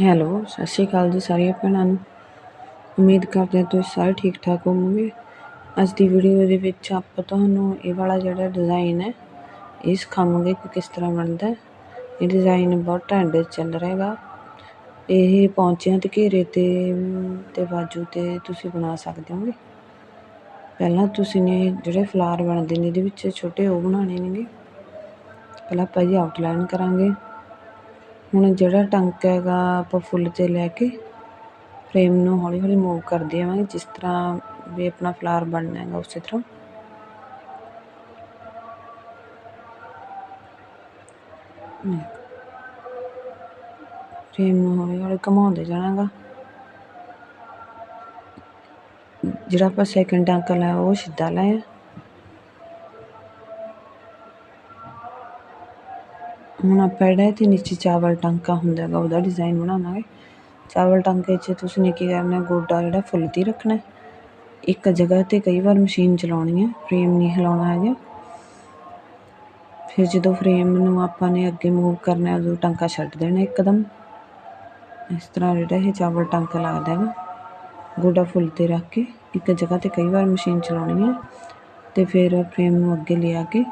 Hello, ਸਤਿ ਸ਼੍ਰੀ ਅਕਾਲ ਜੀ ਸਾਰੀਆਂ ਭੈਣਾਂ ਨੂੰ। ਉਮੀਦ ਕਰਦੇ ਹਾਂ ਤੁਸੀਂ ਸਾਰੇ ਠੀਕ ਠਾਕ ਹੋਵੋਗੇ। ਅੱਜ ਦੀ ਵੀਡੀਓ ਦੇ ਵਿੱਚ ਆਪਾਂ ਤੁਹਾਨੂੰ ਇਹ ਵਾਲਾ ਜਿਹੜਾ ਡਿਜ਼ਾਈਨ ਹੈ, ਇਹ ਸਿਖਾਵਾਂਗੇ ਕਿ ਕਿਸ ਤਰ੍ਹਾਂ ਬਣਦਾ ਇਹ ਡਿਜ਼ਾਈਨ ਬਹੁਤ ਟ੍ਰੈਂਡ ਵਿੱਚ ਚੱਲ ਰਿਹਾ ਹੈਗਾ। ਇਹ ਪੌਂਚਿਆਂ ਤੇ, ਘੇਰੇ ਤੇ ਤੇ ਬਾਜੂ ਤੇ ਤੁਸੀਂ ਬਣਾ ਸਕਦੇ ਹੋਗੇ। ਪਹਿਲਾਂ ਤੁਸੀਂ ਨੇ ਜਿਹੜੇ ਫਲਾਰ ਬਣਦੇ ਨੇ, ਇਹਦੇ ਵਿੱਚ ਛੋਟੇ ਉਹ ਬਣਾਉਣੇ ਨੇਗੇ। ਪਹਿਲਾਂ ਆਪਾਂ ਜੀ ਆਊਟਲਾਈਨ ਕਰਾਂਗੇ। ਹੁਣ ਜਿਹੜਾ ਟੰਕ ਹੈਗਾ, ਆਪਾਂ ਫੁੱਲ 'ਤੇ ਲੈ ਕੇ ਫਰੇਮ ਨੂੰ ਹੌਲੀ ਹੌਲੀ ਮੂਵ ਕਰਦੇ ਆਵਾਂਗੇ ਜਿਸ ਤਰ੍ਹਾਂ ਵੀ ਆਪਣਾ ਫਲਾਰ ਬਣਨਾ ਹੈਗਾ ਉਸੇ ਤਰ੍ਹਾਂ। ਫਰੇਮ ਨੂੰ ਹੌਲੀ ਹੌਲੀ ਘੁਮਾਉਂਦੇ ਜਾਣਾਗਾ। ਜਿਹੜਾ ਆਪਾਂ ਸੈਕਿੰਡ ਟੰਕ ਲਾਇਆ, ਉਹ ਸਿੱਧਾ ਲਾਇਆ। ਹੁਣ ਆਪਾਂ ਜਿਹੜਾ ਇੱਥੇ ਨੀਚੇ ਚਾਵਲ ਟਾਂਕਾ ਹੁੰਦਾ ਹੈਗਾ, ਉਹਦਾ ਡਿਜ਼ਾਈਨ ਬਣਾਵਾਂਗੇ। ਚਾਵਲ ਟਾਂਕੇ 'ਚ ਤੁਸੀਂ ਨੇ ਕੀ ਕਰਨਾ ਗੋਡਾ ਜਿਹੜਾ ਫੁੱਲ 'ਤੇ ਰੱਖਣਾ ਇੱਕ ਜਗ੍ਹਾ 'ਤੇ ਕਈ ਵਾਰ ਮਸ਼ੀਨ ਚਲਾਉਣੀ ਹੈ ਫਰੇਮ ਨਹੀਂ ਹਿਲਾਉਣਾ ਹੈਗਾ। ਫਿਰ ਜਦੋਂ ਫਰੇਮ ਨੂੰ ਆਪਾਂ ਨੇ ਅੱਗੇ ਮੂਵ ਕਰਨਾ ਉਦੋਂ ਟਾਂਕਾ ਛੱਡ ਦੇਣਾ ਇੱਕਦਮ। ਇਸ ਤਰ੍ਹਾਂ ਜਿਹੜਾ ਇਹ ਚਾਵਲ ਟਾਂਕਾ ਲੱਗਦਾ ਹੈਗਾ, ਗੋਡਾ ਫੁੱਲ 'ਤੇ ਰੱਖ ਕੇ ਇੱਕ ਜਗ੍ਹਾ 'ਤੇ ਕਈ ਵਾਰ ਮਸ਼ੀਨ ਚਲਾਉਣੀ ਹੈ। ਅਤੇ ਫਿਰ ਫਰੇਮ ਨੂੰ ਅੱਗੇ ਲਿਆ ਕੇ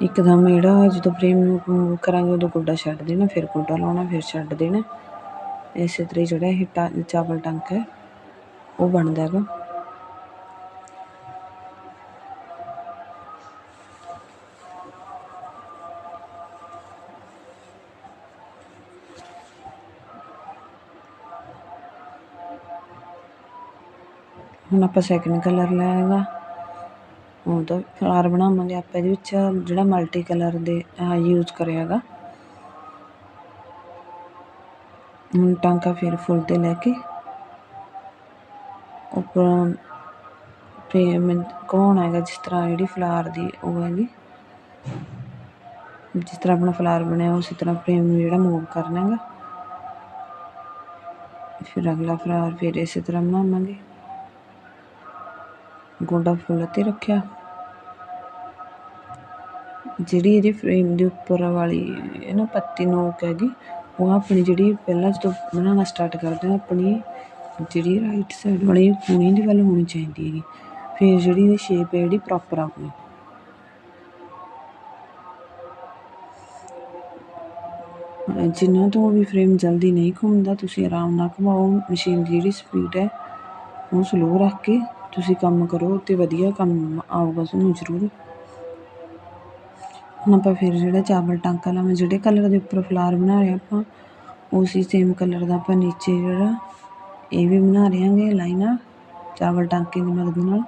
ਇੱਕਦਮ ਜਿਹੜਾ ਜਦੋਂ ਫਰੇਮ ਨੂੰ ਕਰਾਂਗੇ, ਉਦੋਂ ਗੋਡਾ ਛੱਡ ਦੇਣਾ, ਫਿਰ ਗੋਡਾ ਲਾਉਣਾ, ਫਿਰ ਛੱਡ ਦੇਣਾ। ਇਸੇ ਤਰ੍ਹਾਂ ਜਿਹੜਾ ਇਹ ਟਾ, ਚਾਵਲ ਟੰਕ ਹੈ, ਉਹ ਬਣਦਾ ਹੈਗਾ। ਹੁਣ ਆਪਾਂ ਸੈਕਿੰਡ ਕਲਰ ਲਿਆਗਾ ਉਹਦਾ ਫਲਾਰ ਬਣਾਵਾਂਗੇ ਆਪਾਂ ਇਹਦੇ ਵਿੱਚ, ਜਿਹੜਾ ਮਲਟੀ ਕਲਰ ਦੇ ਯੂਜ਼ ਕਰਿਆ ਹੈਗਾ। ਹੁਣ ਟਾਂਕਾ ਫਿਰ ਫੁੱਲ 'ਤੇ ਲੈ ਕੇ, ਉੱਪਰ ਫਰੇਮ ਘੁਮਾਉਣਾ ਹੈਗਾ, ਜਿਸ ਤਰ੍ਹਾਂ ਜਿਹੜੀ ਫਲਾਰ ਦੀ ਉਹ ਹੈਗੀ। ਜਿਸ ਤਰ੍ਹਾਂ ਆਪਣਾ ਫਲਾਰ ਬਣਿਆ, ਉਸੇ ਤਰ੍ਹਾਂ ਫਰੇਮ ਨੂੰ ਜਿਹੜਾ ਮੂਵ ਕਰਨਾ ਹੈਗਾ। ਫਿਰ ਅਗਲਾ ਫਲਾਰ ਫਿਰ ਇਸੇ ਤਰ੍ਹਾਂ ਬਣਾਵਾਂਗੇ। ਗੋਡਾ ਫੁੱਲ 'ਤੇ ਰੱਖਿਆ। ਜਿਹੜੀ ਇਹਦੀ ਫਰੇਮ ਦੇ ਉੱਪਰ ਵਾਲੀ ਇਹ ਨਾ ਪੱਤੀ ਨੋਕ ਹੈਗੀ ਉਹ ਆਪਣੀ ਜਿਹੜੀ ਪਹਿਲਾਂ ਜਦੋਂ ਬਣਾਉਣਾ ਸਟਾਰਟ ਕਰਦੇ ਹਾਂ ਆਪਣੀ ਜਿਹੜੀ ਰਾਈਟ ਸਾਈਡ ਵਾਲੀ ਕੂਣੀ ਦੀ ਵੱਲ ਹੋਣੀ ਚਾਹੀਦੀ ਹੈਗੀ। ਫਿਰ ਜਿਹੜੀ ਇਹਦੀ ਸ਼ੇਪ ਹੈ, ਜਿਹੜੀ ਪ੍ਰੋਪਰ ਆਊਗੀ ਜਿੰਨਾ ਤੋਂ ਵੀ ਫਰੇਮ ਜਲਦੀ ਨਹੀਂ ਘੁੰਮਦਾ, ਤੁਸੀਂ ਆਰਾਮ ਨਾਲ ਘੁਮਾਓ। ਮਸ਼ੀਨ ਦੀ ਜਿਹੜੀ ਸਪੀਡ ਹੈ, ਉਹ ਸਲੋ ਰੱਖ ਕੇ ਤੁਸੀਂ ਕੰਮ ਕਰੋ ਤੇ ਵਧੀਆ ਕੰਮ ਆਊਗਾ, ਤੁਹਾਨੂੰ ਜ਼ਰੂਰ ਹੁਣ ਆਪਾਂ ਫਿਰ ਜਿਹੜਾ ਚਾਵਲ ਟਾਂਕਾ ਲਾਵਾਂ, ਜਿਹੜੇ ਕਲਰ ਦੇ ਉੱਪਰ ਫਲਾਰ ਬਣਾ ਰਹੇ ਆਪਾਂ, ਉਸੇ ਸੇਮ ਕਲਰ ਦਾ ਆਪਾਂ ਨੀਚੇ ਜਿਹੜਾ ਇਹ ਵੀ ਬਣਾ ਰਹੇ ਹਾਂਗੇ ਲਾਈਨਾਂ ਚਾਵਲ ਟਾਂਕੇ ਦੀ ਮਦਦ ਨਾਲ।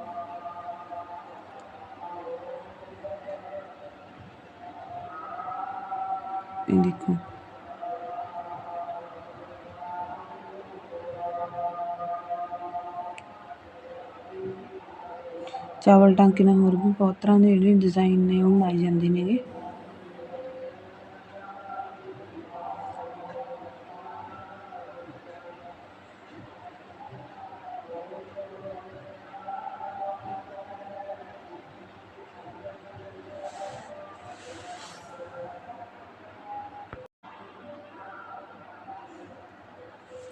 ਇਹ ਦੇਖੋ। ਚਾਵਲ ਟਾਂਕੇ ਨਾਲ ਹੋਰ ਵੀ ਬਹੁਤ ਤਰ੍ਹਾਂ ਦੇ ਜਿਹੜੇ ਡਿਜ਼ਾਇਨ ਨੇ ਉਹ ਬਣਾਏ ਜਾਂਦੇ ਨੇਗੇ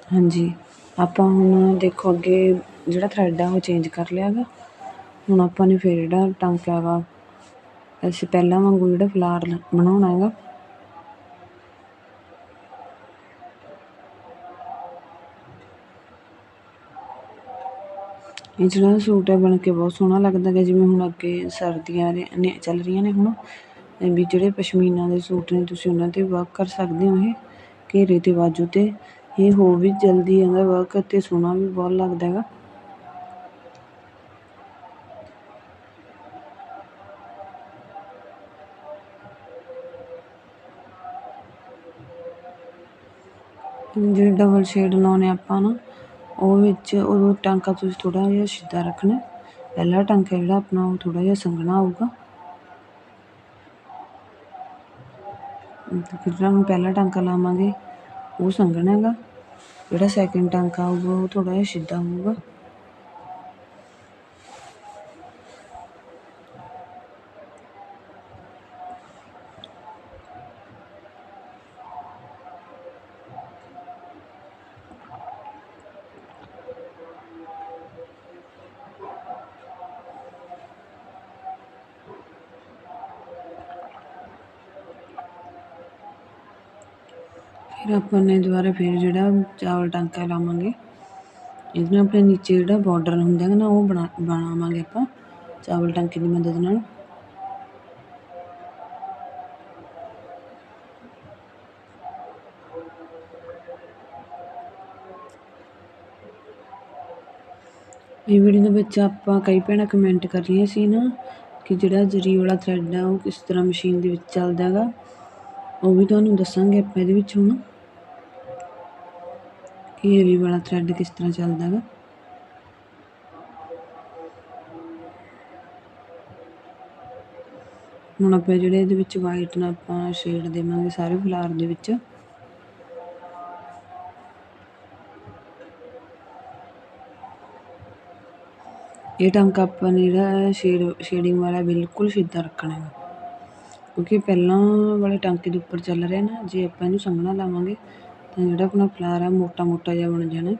ਹਾਂਜੀ, ਆਪਾਂ ਹੁਣ ਦੇਖੋ ਅੱਗੇ ਜਿਹੜਾ ਥਰੈਡ ਆ ਉਹ ਚੇਂਜ ਕਰ ਲਿਆ ਗਾ। ਹੁਣ ਆਪਾਂ ਨੇ ਫਿਰ ਜਿਹੜਾ ਟਾਂਕਾ ਵਾ ਅਸੀਂ ਪਹਿਲਾਂ ਵਾਂਗੂ ਜਿਹੜਾ ਫਲਾਰ ਬਣਾਉਣਾ ਹੈਗਾ। ਇਹ ਜਿਹੜਾ ਸੂਟ ਹੈ, ਬਣ ਕੇ ਬਹੁਤ ਸੋਹਣਾ ਲੱਗਦਾ ਹੈ ਜਿਵੇਂ ਹੁਣ ਅੱਗੇ ਸਰਦੀਆਂ ਨੇ, ਚੱਲ ਰਹੀਆਂ ਨੇ ਹੁਣ। ਵੀ ਜਿਹੜੇ ਪਸ਼ਮੀਨਾ ਦੇ ਸੂਟ ਨੇ, ਤੁਸੀਂ ਉਹਨਾਂ 'ਤੇ ਵਰਕ ਕਰ ਸਕਦੇ ਹੋ ਇਹ। ਘੇਰੇ 'ਤੇ ਬਾਜੂ 'ਤੇ, ਇਹ ਹੋ ਵੀ ਜਲਦੀ ਜਾਂਦਾ ਵਰਕ ਅਤੇ ਸੋਹਣਾ ਵੀ ਬਹੁਤ ਲੱਗਦਾ ਹੈਗਾ। ਜਿਹੜੇ ਡਬਲ ਸ਼ੇਡ ਲਾਉਣੇ ਆਪਾਂ ਨਾ, ਉਹ ਵਿੱਚ ਉਹ ਟਾਂਕਾ ਤੁਸੀਂ ਥੋੜ੍ਹਾ ਜਿਹਾ ਸਿੱਧਾ ਰੱਖਣਾ ਪਹਿਲਾ ਟਾਂਕਾ ਜਿਹੜਾ ਆਪਣਾ ਉਹ ਥੋੜ੍ਹਾ ਜਿਹਾ ਸੰਘਣਾ ਆਊਗਾ ਜਿਹੜਾ ਹੁਣ ਪਹਿਲਾ ਟਾਂਕਾ ਲਾਵਾਂਗੇ, ਉਹ ਸੰਘਣਾ ਹੈਗਾ। ਜਿਹੜਾ ਸੈਕਿੰਡ ਟਾਂਕਾ ਆਊਗਾ ਉਹ ਥੋੜ੍ਹਾ ਜਿਹਾ ਸਿੱਧਾ ਹੋਊਗਾ। ਫਿਰ ਆਪਾਂ ਨੇ ਦੁਬਾਰਾ ਫਿਰ ਜਿਹੜਾ ਚਾਵਲ ਟਾਂਕਾ ਲਾਵਾਂਗੇ, ਇਹਦੇ ਨਾਲ ਆਪਣੇ ਨੀਚੇ ਜਿਹੜਾ ਬਾਰਡਰ ਹੁੰਦਾ ਹੈ ਨਾ, ਉਹ ਬਣਾ, ਬਣਾਵਾਂਗੇ ਆਪਾਂ ਚਾਵਲ ਟਾਂਕੇ ਦੀ ਮਦਦ ਨਾਲ। ਇਹ ਵੀਡੀਓ ਦੇ ਵਿੱਚ ਆਪਾਂ ਕਈ ਭੈਣਾਂ ਕਮੈਂਟ ਕਰ ਰਹੀਆਂ ਸੀ ਨਾ ਕਿ ਜਿਹੜਾ ਜਰੀ ਵਾਲਾ ਥਰੈਡ ਆ, ਉਹ ਕਿਸ ਤਰ੍ਹਾਂ ਮਸ਼ੀਨ ਦੇ ਵਿੱਚ ਚੱਲਦਾ ਹੈਗਾ, ਉਹ ਵੀ ਤੁਹਾਨੂੰ ਦੱਸਾਂਗੇ ਆਪਾਂ ਇਹਦੇ ਵਿੱਚ ਹੁਣ। ਕਿ ਇਹ ਵਾਲਾ ਥਰੈਡ ਕਿਸ ਤਰ੍ਹਾਂ ਚੱਲਦਾ ਹੈਗਾ ਹੁਣ ਆਪਾਂ ਜਿਹੜੇ ਇਹਦੇ ਵਿੱਚ ਵਾਈਟ ਨਾਲ ਆਪਾਂ ਸ਼ੇਡ ਦੇਵਾਂਗੇ ਸਾਰੇ ਫਲਾਰ ਦੇ ਵਿੱਚ। ਇਹ ਟਾਂਕਾ ਆਪਾਂ ਨੇ ਜਿਹੜਾ ਸ਼ੇਡ ਸ਼ੇਡਿੰਗ ਵਾਲਾ ਬਿਲਕੁਲ ਸਿੱਧਾ ਰੱਖਣਾ ਹੈ ਕਿਉਂਕਿ ਪਹਿਲਾਂ ਵਾਲੇ ਟਾਂਕੇ ਦੇ ਉੱਪਰ ਚੱਲ ਰਿਹਾ ਨਾ, ਜੇ ਆਪਾਂ ਇਹਨੂੰ ਸੰਘਣਾ ਲਾਵਾਂਗੇ ਤਾਂ ਜਿਹੜਾ ਆਪਣਾ ਫਲਾਰ ਹੈ ਮੋਟਾ ਮੋਟਾ ਜਿਹਾ ਬਣ ਜਾਣਾ।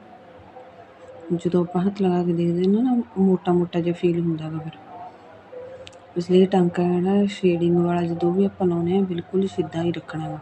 ਜਦੋਂ ਆਪਾਂ ਹੱਥ ਲਗਾ ਕੇ ਦੇਖਦੇ ਨਾ ਨਾ ਮੋਟਾ ਮੋਟਾ ਜਿਹਾ ਫੀਲ ਹੁੰਦਾ ਗਾ ਫਿਰ। ਇਸ ਲਈ ਟਾਂਕਾ ਜਿਹੜਾ ਸ਼ੇਡਿੰਗ ਵਾਲਾ ਜਦੋਂ ਵੀ ਆਪਾਂ ਲਾਉਨੇ ਆ ਬਿਲਕੁਲ ਸਿੱਧਾ ਹੀ ਰੱਖਣਾ ਹੈ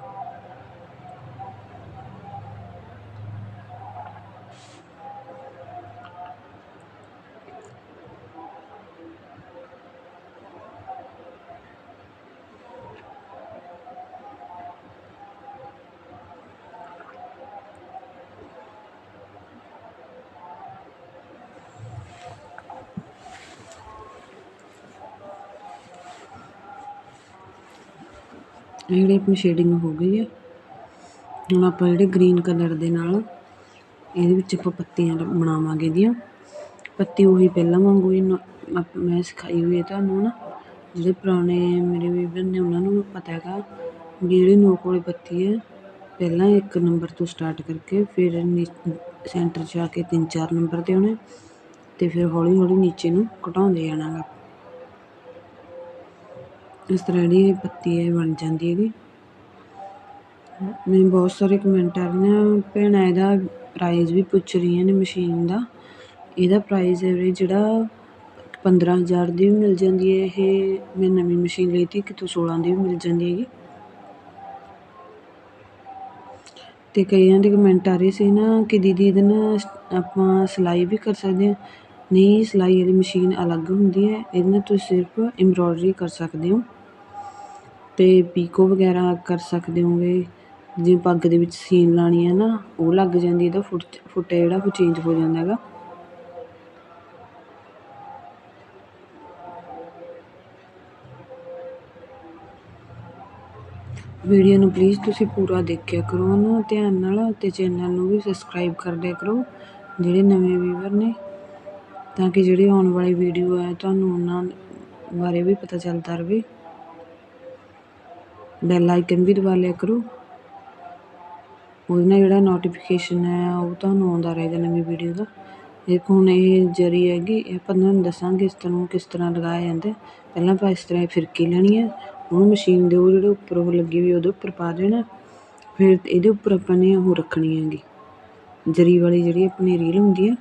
ਇਹ ਜਿਹੜੀ ਆਪਣੀ ਸ਼ੇਡਿੰਗ ਹੋ ਗਈ ਹੈ ਹੁਣ ਆਪਾਂ ਜਿਹੜੇ ਗ੍ਰੀਨ ਕਲਰ ਦੇ ਨਾਲ ਇਹਦੇ ਵਿੱਚ ਆਪਾਂ ਪੱਤੀਆਂ ਬਣਾਵਾਂਗੇ ਇਹਦੀਆਂ। ਪੱਤੀ ਉਹੀ ਪਹਿਲਾਂ ਵਾਂਗੂ ਹੀ ਮੈਂ ਸਿਖਾਈ ਹੋਈ ਹੈ ਤੁਹਾਨੂੰ ਨਾ, ਜਿਹੜੇ ਪੁਰਾਣੇ ਮੇਰੇ ਵੀਵਰ ਨੇ ਉਹਨਾਂ ਨੂੰ ਪਤਾ ਹੈਗਾ ਵੀ ਜਿਹੜੀ ਨੋਕ ਵਾਲੀ ਪੱਤੀ ਹੈ ਪਹਿਲਾਂ ਇੱਕ ਨੰਬਰ ਤੋਂ ਸਟਾਰਟ ਕਰਕੇ ਫਿਰ ਸੈਂਟਰ 'ਚ ਆ ਕੇ ਤਿੰਨ ਚਾਰ ਨੰਬਰ 'ਤੇ ਉਹਨੇ ਅਤੇ ਫਿਰ ਹੌਲੀ ਹੌਲੀ ਨੀਚੇ ਨੂੰ ਘਟਾਉਂਦੇ ਜਾਣਾ ਗਾ ਇਸ ਤਰ੍ਹਾਂ ਜਿਹੜੀ ਇਹ ਪੱਤੀ ਹੈ ਬਣ ਜਾਂਦੀ ਹੈਗੀ। ਮੈਨੂੰ ਬਹੁਤ ਸਾਰੇ ਕਮੈਂਟ ਆ ਰਹੇ ਨੇ ਭੈਣਾਂ, ਇਹਦਾ ਪ੍ਰਾਈਜ਼ ਵੀ ਪੁੱਛ ਰਹੀਆਂ ਨੇ ਮਸ਼ੀਨ ਦਾ। ਇਹਦਾ ਪ੍ਰਾਈਜ਼ ਹੈ ਜਿਹੜਾ ਪੰਦਰਾਂ ਹਜ਼ਾਰ ਦੀ ਵੀ ਮਿਲ ਜਾਂਦੀ ਹੈ। ਇਹ ਮੈਂ ਨਵੀਂ ਮਸ਼ੀਨ ਲਈ ਤੀ ਕਿਤੋਂ ਸੋਲ੍ਹਾਂ ਦੀ ਵੀ ਮਿਲ ਜਾਂਦੀ ਹੈਗੀ। ਅਤੇ ਕਈਆਂ ਦੇ ਕਮੈਂਟ ਆ ਰਹੇ ਸੀ ਨਾ ਕਿ ਦੀਦੀ ਇਹਦੇ ਨਾਲ ਆਪਾਂ ਸਿਲਾਈ ਵੀ ਕਰ ਸਕਦੇ ਹਾਂ। ਨਹੀਂ, ਸਿਲਾਈ ਵਾਲੀ ਮਸ਼ੀਨ ਅਲੱਗ ਹੁੰਦੀ ਹੈ। ਇਹਦੇ ਨਾਲ ਤੁਸੀਂ ਸਿਰਫ ਐਮਬ੍ਰੋਇਡਰੀ ਕਰ ਸਕਦੇ ਹੋ। ਅਤੇ ਪੀਕੋ ਵਗੈਰਾ ਕਰ ਸਕਦੇ ਹੋਗੇ। ਜਿਵੇਂ ਪੱਗ ਦੇ ਵਿੱਚ ਸੀਨ ਲਾਉਣੀ ਹੈ ਨਾ, ਉਹ ਲੱਗ ਜਾਂਦੀ ਇਹਦਾ ਫੁੱਟ ਫੁੱਟ ਹੈ ਜਿਹੜਾ ਉਹ ਚੇਂਜ ਹੋ ਜਾਂਦਾ ਹੈਗਾ। ਵੀਡੀਓ ਨੂੰ ਪਲੀਜ਼ ਤੁਸੀਂ ਪੂਰਾ ਦੇਖਿਆ ਕਰੋ ਨਾ ਧਿਆਨ ਨਾਲ ਅਤੇ ਚੈਨਲ ਨੂੰ ਵੀ ਸਬਸਕ੍ਰਾਈਬ ਕਰ ਲਿਆ ਕਰੋ, ਜਿਹੜੇ ਨਵੇਂ ਵੀਵਰ ਨੇ। ਤਾਂ ਕਿ ਜਿਹੜੀ ਆਉਣ ਵਾਲੀ ਵੀਡੀਓ ਹੈ ਤੁਹਾਨੂੰ ਉਹਨਾਂ ਬਾਰੇ ਵੀ ਪਤਾ ਚੱਲਦਾ ਰਹੇ। ਬੈਲ ਆਈਕਨ ਵੀ ਦਬਾ ਲਿਆ ਕਰੋ। ਉਹਦੇ ਨਾਲ ਜਿਹੜਾ ਨੋਟੀਫਿਕੇਸ਼ਨ ਹੈ, ਉਹ ਤੁਹਾਨੂੰ ਆਉਂਦਾ ਰਹੇਗਾ ਨਵੀਂ ਵੀਡੀਓ ਦਾ। ਇੱਕ ਹੁਣ ਇਹ ਜਰੀ ਹੈਗੀ ਇਹ ਆਪਾਂ ਤੁਹਾਨੂੰ ਦੱਸਾਂਗੇ ਇਸ ਤਰ੍ਹਾਂ ਕਿਸ ਤਰ੍ਹਾਂ ਲਗਾਇਆ ਜਾਂਦਾ ਪਹਿਲਾਂ ਆਪਾਂ ਇਸ ਤਰ੍ਹਾਂ ਫਿਰਕੀ ਲੈਣੀ ਹੈ। ਉਹਨੂੰ ਮਸ਼ੀਨ ਦੇ ਉਹ ਜਿਹੜੇ ਉੱਪਰ ਉਹ ਲੱਗੀ ਹੋਈ ਉਹਦੇ ਉੱਪਰ ਪਾ ਦੇਣਾ। ਫਿਰ ਇਹਦੇ ਉੱਪਰ ਆਪਾਂ ਨੇ ਉਹ ਰੱਖਣੀ ਹੈਗੀ। ਜਰੀ ਵਾਲੀ ਜਿਹੜੀ ਆਪਣੀ ਰੀਲ ਹੁੰਦੀ ਹੈ।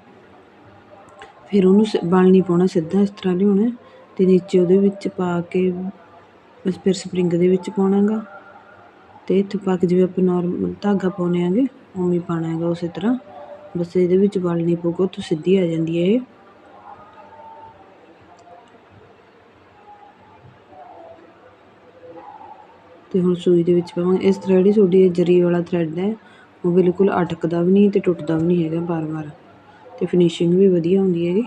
ਫਿਰ ਉਹਨੂੰ ਬਲ ਨਹੀਂ ਪਾਉਣਾ ਸਿੱਧਾ ਇਸ ਤਰ੍ਹਾਂ ਲਿਆਉਣਾ ਤੇ ਨੀਚੇ ਉਹਦੇ ਵਿੱਚ ਪਾ ਕੇ ਬਸ ਫਿਰ ਸਪਰਿੰਗ ਦੇ ਵਿੱਚ ਪਾਉਣਾ ਪਾਉਣਾਗਾ ਅਤੇ ਇੱਥੋਂ ਪਾ ਕੇ ਜਿਵੇਂ ਆਪਾਂ ਨੋਰਮਲ ਧਾਗਾ ਪਾਉਂਦੇ ਆਗੇ, ਉਵੇਂ ਪਾਉਣਾ ਹੈਗਾ ਉਸੇ ਤਰ੍ਹਾਂ। ਬਸ ਇਹਦੇ ਵਿੱਚ ਵਲ ਨਹੀਂ ਪਊਗਾ ਤਾਂ ਸਿੱਧੀ ਆ ਜਾਂਦੀ ਹੈ ਇਹ। ਤੇ ਹੁਣ ਸੂਈ ਦੇ ਵਿੱਚ ਪਾਵਾਂਗੇ। ਇਸ ਤਰ੍ਹਾਂ ਜਿਹੜੀ ਤੁਹਾਡੀ ਜਰੀ ਵਾਲਾ ਥਰੈਡ ਹੈ। ਉਹ ਬਿਲਕੁਲ ਅਟਕਦਾ ਵੀ ਨਹੀਂ ਤੇ ਟੁੱਟਦਾ ਵੀ ਨਹੀਂ ਹੈਗਾ ਬਾਰ-ਬਾਰ। ਤੇ ਫਿਨਿਸ਼ਿੰਗ ਵੀ ਵਧੀਆ ਹੁੰਦੀ ਹੈਗੀ।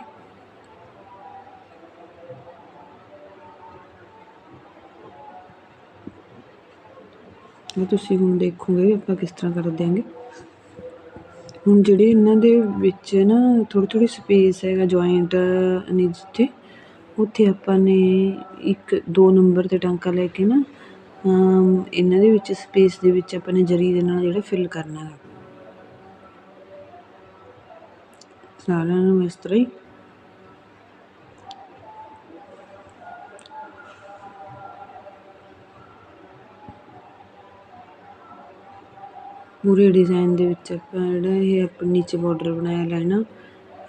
ਉਹ ਤੁਸੀਂ ਹੁਣ ਦੇਖੋਗੇ ਆਪਾਂ ਕਿਸ ਤਰ੍ਹਾਂ ਕਰ ਦਿਆਂਗੇ। ਹੁਣ ਜਿਹੜੇ ਇਹਨਾਂ ਦੇ ਵਿੱਚ ਨਾ ਥੋੜ੍ਹੀ ਥੋੜ੍ਹੀ ਸਪੇਸ ਹੈਗਾ ਜੁਆਇੰਟ ਨੇ ਜਿੱਥੇ, ਉੱਥੇ ਆਪਾਂ ਨੇ ਇੱਕ ਦੋ ਨੰਬਰ ਤੇ ਟਾਂਕਾ ਲੈ ਕੇ ਨਾ ਇਹਨਾਂ ਦੇ ਵਿੱਚ ਸਪੇਸ ਦੇ ਵਿੱਚ ਆਪਾਂ ਨੇ ਜਰੀ ਦੇ ਨਾਲ ਜਿਹੜਾ ਫਿਲ ਕਰਨਾ ਹੈ। ਸਾਰਿਆਂ ਨੂੰ ਇਸ ਤਰ੍ਹਾਂ ਹੀ ਪੂਰੇ ਡਿਜ਼ਾਇਨ ਦੇ ਵਿੱਚ ਆਪਾਂ ਜਿਹੜਾ ਇਹ ਆਪਾਂ ਨੀਚੇ ਬਾਰਡਰ ਬਣਾਇਆ ਲੈਣਾ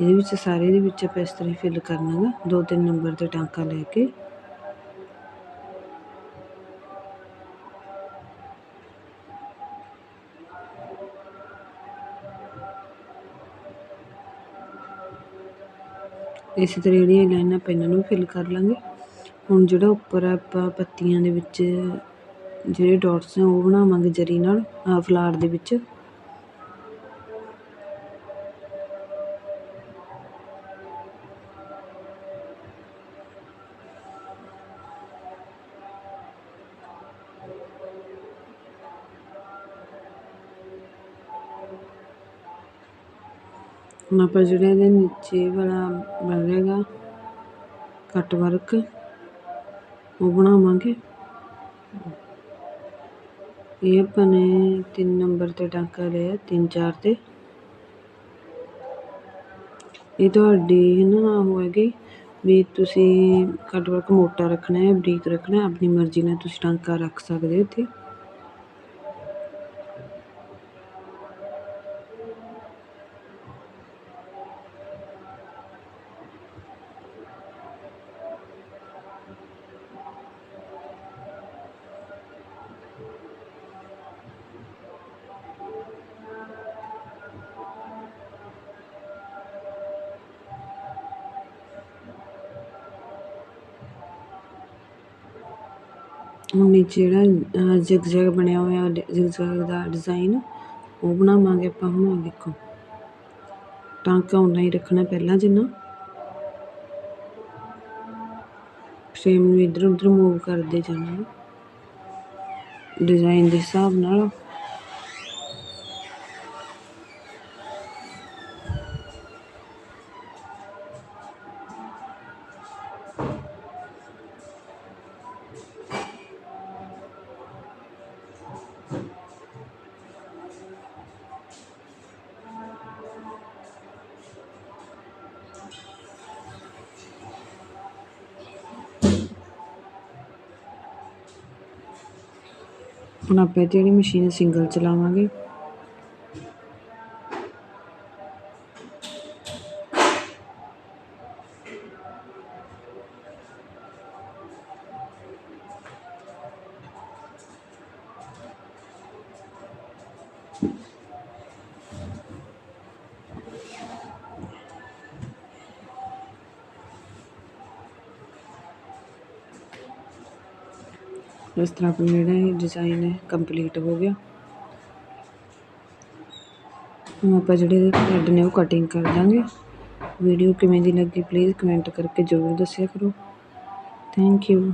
ਇਹਦੇ ਵਿੱਚ ਸਾਰੇ ਦੇ ਵਿੱਚ ਆਪਾਂ ਇਸ ਤਰ੍ਹਾਂ ਫਿਲ ਕਰਨਾ ਹੈ ਦੋ ਤਿੰਨ ਨੰਬਰ ਤੇ ਟਾਂਕਾ ਲੈ ਕੇ। ਇਸੇ ਤਰ੍ਹਾਂ ਜਿਹੜੀਆਂ ਲਾਈਨਾਂ ਆਪਾਂ ਇਹਨਾਂ ਨੂੰ ਫਿਲ ਕਰ ਲਾਂਗੇ। ਹੁਣ ਜਿਹੜਾ ਉੱਪਰ ਆਪਾਂ ਪੱਤੀਆਂ ਦੇ ਵਿੱਚ ਜਿਹੜੇ ਡੋਟਸ ਆ ਉਹ ਬਣਾਵਾਂਗੇ ਜਰੀ ਨਾਲ ਫਲਾਰ ਦੇ ਵਿੱਚ। ਹੁਣ ਆਪਾਂ ਜਿਹੜੇ ਇਹਦੇ ਨੀਚੇ ਵਾਲਾ ਬਣ ਰਿਹਾਗਾ ਕੱਟ ਵਰਕ ਉਹ ਬਣਾਵਾਂਗੇ। ਇਹ ਆਪਾਂ ਨੇ ਤਿੰਨ ਨੰਬਰ ਤੇ ਟਾਂਕਾ ਲਿਆ, ਤਿੰਨ ਚਾਰ ਤੇ। ਇਹ ਤੁਹਾਡੀ ਹੈ ਨਾ ਉਹ ਹੈਗੀ ਵੀ ਤੁਸੀਂ ਕੱਟ ਵਰਕ ਮੋਟਾ ਰੱਖਣਾ ਹੈ, ਬਰੀਕ ਰੱਖਣਾ ਆਪਣੀ ਮਰਜ਼ੀ ਨਾਲ ਤੁਸੀਂ ਟਾਂਕਾ ਰੱਖ ਸਕਦੇ ਹੋ ਇੱਥੇ। ਨੀਚੇ ਜਿਹੜਾ ਜ਼ਿਗਜ਼ੈਗ ਬਣਿਆ ਹੋਇਆ ਜ਼ਿਗਜ਼ੈਗ ਦਾ ਡਿਜ਼ਾਈਨ ਉਹ ਬਣਾਵਾਂਗੇ ਆਪਾਂ ਹੁਣ ਦੇਖੋ। ਟਾਂਕਾ ਉਨਾ ਹੀ ਰੱਖਣਾ ਪਹਿਲਾਂ ਜਿੰਨਾ। ਫਰੇਮ ਨੂੰ ਇੱਧਰ ਉੱਧਰ ਮੂਵ ਕਰਦੇ ਜਾਣਾ। ਡਿਜ਼ਾਈਨ ਦੇ ਹਿਸਾਬ ਨਾਲ। ਹੁਣ ਆਪਾਂ ਇਹਦੀ ਜਿਹੜੀ ਮਸ਼ੀਨ ਸਿੰਗਲ ਚਲਾਵਾਂਗੇ। ਇਸ ਤਰ੍ਹਾਂ ਆਪਣਾ ਜਿਹੜਾ ਇਹ ਡਿਜ਼ਾਈਨ ਹੈ ਕੰਪਲੀਟ ਹੋ ਗਿਆ। ਹੁਣ ਆਪਾਂ ਜਿਹੜੇ ਇਹਦੇ ਥਰੈਡ ਨੇ ਉਹ ਕਟਿੰਗ ਕਰ ਦਾਂਗੇ। ਵੀਡੀਓ ਕਿਵੇਂ ਦੀ ਲੱਗੀ ਪਲੀਜ਼ ਕਮੈਂਟ ਕਰਕੇ ਜ਼ਰੂਰ ਦੱਸਿਆ ਕਰੋ। Thank you